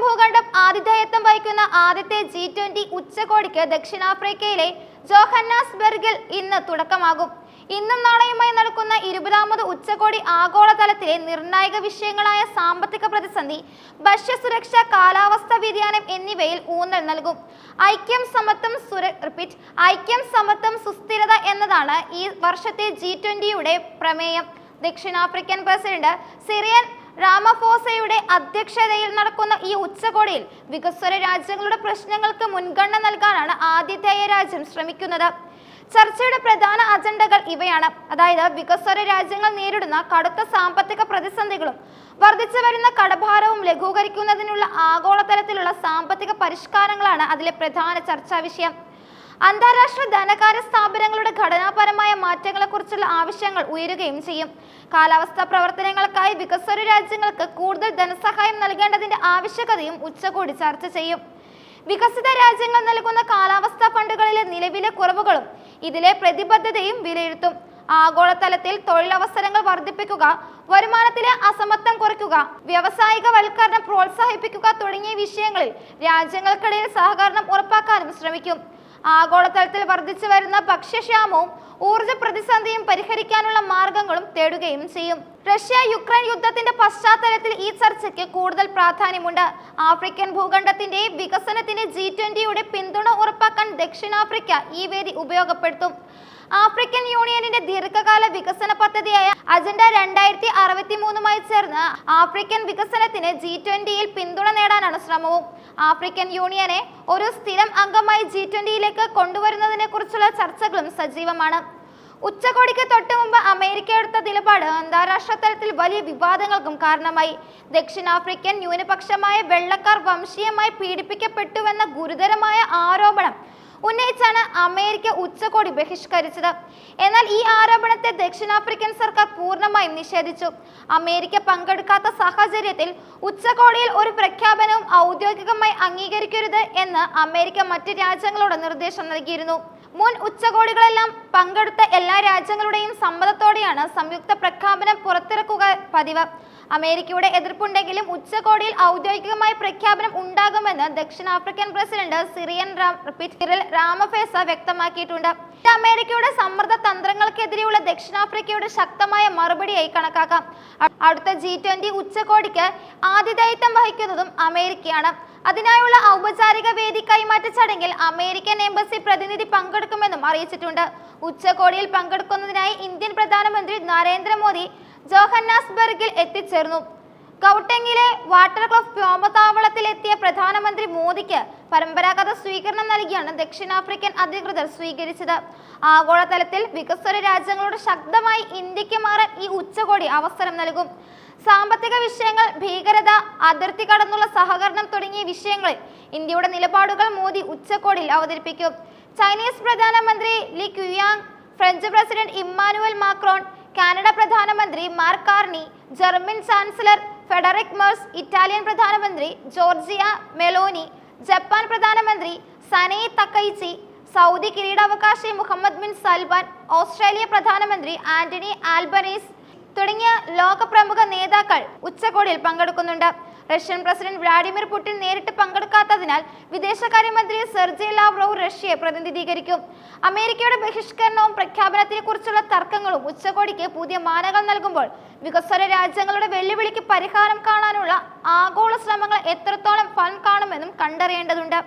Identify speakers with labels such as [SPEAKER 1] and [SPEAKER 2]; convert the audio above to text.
[SPEAKER 1] ഭൂഖണ്ഡം ആതിഥേയത്വം വഹിക്കുന്ന ആദ്യത്തെ ജി ട്വന്റി ഉച്ചകോടിക്ക് ദക്ഷിണാഫ്രിക്കയിലെ ജോഹന്നാസ്ബെർഗിൽ ഇന്ന് തുടക്കമാകും. ഇന്നും നാളെയുമായി നടക്കുന്ന ഇരുപതാമത് ഉച്ചകോടി ആഗോളതലത്തിലെ നിർണായക വിഷയങ്ങളായ സാമ്പത്തിക പ്രതിസന്ധി ഭക്ഷ്യസുരക്ഷ കാലാവസ്ഥാ വ്യതിയാനം എന്നിവയിൽ ഊന്നൽ നൽകും. ഐക്യം സമത്വം റിപ്പീറ്റ് ഐക്യം സമത്വം സുസ്ഥിരത എന്നതാണ് ഈ വർഷത്തെ ജി ട്വന്റിയുടെ പ്രമേയം. ദക്ഷിണാഫ്രിക്കൻ പ്രസിഡന്റ് സിറിയൻ റാമഫോസയുടെ അധ്യക്ഷതയിൽ നടക്കുന്ന ഈ ഉച്ചകോടിയിൽ വികസ്വര രാജ്യങ്ങളുടെ പ്രശ്നങ്ങൾക്ക് മുൻഗണന നൽകാനാണ് ആതിഥേയ രാജ്യം ശ്രമിക്കുന്നത്. ചർച്ചയുടെ പ്രധാന അജണ്ടകൾ ഇവയാണ്. അതായത് വികസ്വര രാജ്യങ്ങൾ നേരിടുന്ന കടുത്ത സാമ്പത്തിക പ്രതിസന്ധികളും വർദ്ധിച്ചു വരുന്ന കടഭാരവും ലഘൂകരിക്കുന്നതിനുള്ള ആഗോളതലത്തിലുള്ള സാമ്പത്തിക പരിഷ്കാരങ്ങളാണ് അതിലെ പ്രധാന ചർച്ചാ വിഷയം. അന്താരാഷ്ട്ര ധനകാര്യ സ്ഥാപനങ്ങളുടെ ഘടനാപരമായ മാറ്റങ്ങളെക്കുറിച്ചുള്ള ആവശ്യങ്ങൾ ഉയരുകയും ചെയ്യും. കാലാവസ്ഥാ പ്രവർത്തനങ്ങൾക്കായി വികസ്വര രാജ്യങ്ങൾക്ക് കൂടുതൽ ധനസഹായം നൽകേണ്ടതിന്റെ ആവശ്യകതയും ഉച്ചകോടി ചർച്ച ചെയ്യും. വികസിത രാജ്യങ്ങൾ നൽകുന്ന കാലാവസ്ഥാ ഫണ്ടുകളിലെ നിലവിലെ കുറവുകളും ഇതിലെ പ്രതിബദ്ധതയും വിലയിരുത്തും. ആഗോളതലത്തിൽ തൊഴിലവസരങ്ങൾ വർദ്ധിപ്പിക്കുക വരുമാനത്തിലെ അസമത്വം കുറയ്ക്കുക വ്യാവസായിക വൽക്കരണം പ്രോത്സാഹിപ്പിക്കുക തുടങ്ങിയ വിഷയങ്ങളിൽ രാജ്യങ്ങൾക്കിടയിൽ സഹകരണം ഉറപ്പാക്കാനും ശ്രമിക്കും. ആഗോളതലത്തിൽ വർദ്ധിച്ചു വരുന്ന ഭക്ഷ്യക്ഷാമവും ഊർജ പ്രതിസന്ധിയും പരിഹരിക്കാനുള്ള മാർഗങ്ങളും തേടുകയും ചെയ്യും. റഷ്യ യുക്രൈൻ യുദ്ധത്തിന്റെ പശ്ചാത്തലത്തിൽ ഈ ചർച്ചയ്ക്ക് കൂടുതൽ പ്രാധാന്യമുണ്ട്. ആഫ്രിക്കൻ ഭൂഖണ്ഡത്തിന്റെ വികസനത്തിന് ജി ട്വന്റിയുടെ പിന്തുണ ഉറപ്പാക്കാൻ ദക്ഷിണാഫ്രിക്ക ഈ വേദി ഉപയോഗപ്പെടുത്തും. ആഫ്രിക്കൻ യൂണിയനിന്റെ ദീർഘകാല വികസന പദ്ധതിയായ അജണ്ട രണ്ടായിരത്തി അറുപത്തി മൂന്നുമായി ചേർന്ന് ആഫ്രിക്കൻ വികസനത്തിന് ജി ട്വന്റിയിൽ പിന്തുണ നേടാനാണ് ശ്രമവും. ആഫ്രിക്കൻ യൂണിയനെ ഒരു സ്ഥിരം അംഗമായി ജി ട്വന്റിയിലേക്ക് കൊണ്ടുവരുന്നതിനെ കുറിച്ചുള്ള ചർച്ചകളും സജീവമാണ്. ഉച്ചകോടിക്ക് തൊട്ടു മുമ്പ് അമേരിക്ക എടുത്ത നിലപാട് അന്താരാഷ്ട്ര തലത്തിൽ വലിയ വിവാദങ്ങൾക്കും കാരണമായി. ദക്ഷിണാഫ്രിക്കൻ ന്യൂനപക്ഷമായ വെള്ളക്കാർ വംശീയമായി പീഡിപ്പിക്കപ്പെട്ടുവെന്ന ഗുരുതരമായ ആരോപണം ഉന്നയിച്ചാണ് അമേരിക്ക ഉച്ചകോടി ബഹിഷ്കരിച്ചത്. എന്നാൽ ഈ ആരോപണത്തെ ദക്ഷിണാഫ്രിക്കൻ സർക്കാർ പൂർണമായും നിഷേധിച്ചു. അമേരിക്ക പങ്കെടുക്കാത്ത സാഹചര്യത്തിൽ ഉച്ചകോടിയിൽ ഒരു പ്രഖ്യാപനവും ഔദ്യോഗികമായി അംഗീകരിക്കരുത് എന്ന് അമേരിക്ക മറ്റ് രാജ്യങ്ങളോട് നിർദ്ദേശം നൽകിയിരുന്നു. മുൻ ഉച്ചകോടികളെല്ലാം പങ്കെടുത്ത എല്ലാ രാജ്യങ്ങളുടെയും സമ്മതത്തോടെയാണ് സംയുക്ത പ്രഖ്യാപനം പുറത്തിറക്കുക പതിവ്. അമേരിക്കയുടെ എതിർപ്പുണ്ടെങ്കിലും ഉച്ചകോടിയിൽ ഔദ്യോഗികമായി പ്രഖ്യാപനം ഉണ്ടാകുമെന്ന് ദക്ഷിണാഫ്രിക്കൻ പ്രസിഡന്റ് സിറിയൻ രാമഫേസ വ്യക്തമാക്കിയിട്ടുണ്ട്. അമേരിക്കയുടെ സമ്മർദ്ദ തന്ത്രങ്ങൾക്കെതിരെയുള്ള ദക്ഷിണാഫ്രിക്കയുടെ ശക്തമായ മറുപടിയായി കണക്കാക്കാം. അടുത്ത ജി ട്വന്റി ഉച്ചകോടിക്ക് ആതിഥേയത്വം വഹിക്കുന്നതും അമേരിക്കയാണ്. അതിനായുള്ള ഔപചാരിക വേദി കൈമാറ്റ ചടങ്ങിൽ അമേരിക്കൻ എംബസി പ്രതിനിധി പങ്കെടുക്കുമെന്നും അറിയിച്ചിട്ടുണ്ട്. ഉച്ചകോടിയിൽ പങ്കെടുക്കുന്നതിനായി ഇന്ത്യൻ പ്രധാനമന്ത്രി നരേന്ദ്രമോദി ജോഹന്നാസ്ബർഗിൽ എത്തിച്ചേർന്നു. കൗട്ടെങ്ങിലെ വാട്ടർ ക്ലഫ് വ്യോമതാവളത്തിലെത്തിയ പ്രധാനമന്ത്രി മോദിക്ക് പരമ്പരാഗത സ്വീകരണം നൽകിയാണ് ദക്ഷിണാഫ്രിക്കൻ അധികൃതർ സ്വീകരിച്ചത്. ആഗോളതലത്തിൽ വികസ്വര രാജ്യങ്ങളോട് ശക്തമായി ഇന്ത്യയ്ക്ക് മാറാൻ ഈ ഉച്ചകോടി അവസരം നൽകും. സാമ്പത്തിക വിഷയങ്ങൾ ഭീകരത അതിർത്തി കടന്നുള്ള സഹകരണം തുടങ്ങിയ വിഷയങ്ങളിൽ ഇന്ത്യയുടെ നിലപാടുകൾ മോദി ഉച്ചകോടിയിൽ അവതരിപ്പിക്കും. ചൈനീസ് പ്രധാനമന്ത്രി Li Qiang French president Emmanuel Macron Canada പ്രധാനമന്ത്രി Mark Carney German chancellor Friedrich Merz Italian പ്രധാനമന്ത്രി ജോർജിയ മെലോനി ജപ്പാൻ പ്രധാനമന്ത്രി സനൈ തക്കൈച്ചി സൗദി കിരീടാവകാശി മുഹമ്മദ് ബിൻ സൽമാൻ ഓസ്ട്രേലിയ പ്രധാനമന്ത്രി ആന്റണി ആൽബനീസ് തുടങ്ങിയ ലോക പ്രമുഖ നേതാക്കൾ ഉച്ചകോടിയിൽ പങ്കെടുക്കുന്നുണ്ട്. റഷ്യൻ പ്രസിഡന്റ് വ്ളാഡിമിർ പുടിൻ നേരിട്ട് പങ്കെടുക്കാത്തതിനാൽ വിദേശകാര്യമന്ത്രി സെർജി ലാവ്റോവ് റഷ്യയെ പ്രതിനിധീകരിക്കും. അമേരിക്കയുടെ ബഹിഷ്കരണവും പ്രഖ്യാപനത്തിനെ കുറിച്ചുള്ള തർക്കങ്ങളും ഉച്ചകോടിക്ക് പുതിയ മാനകൾ നൽകുമ്പോൾ വികസ്വര രാജ്യങ്ങളുടെ വെല്ലുവിളിക്ക് പരിഹാരം കാണാനുള്ള ആഗോള ശ്രമങ്ങൾ എത്രത്തോളം ഫലം കാണുമെന്നും കണ്ടറിയേണ്ടതുണ്ട്.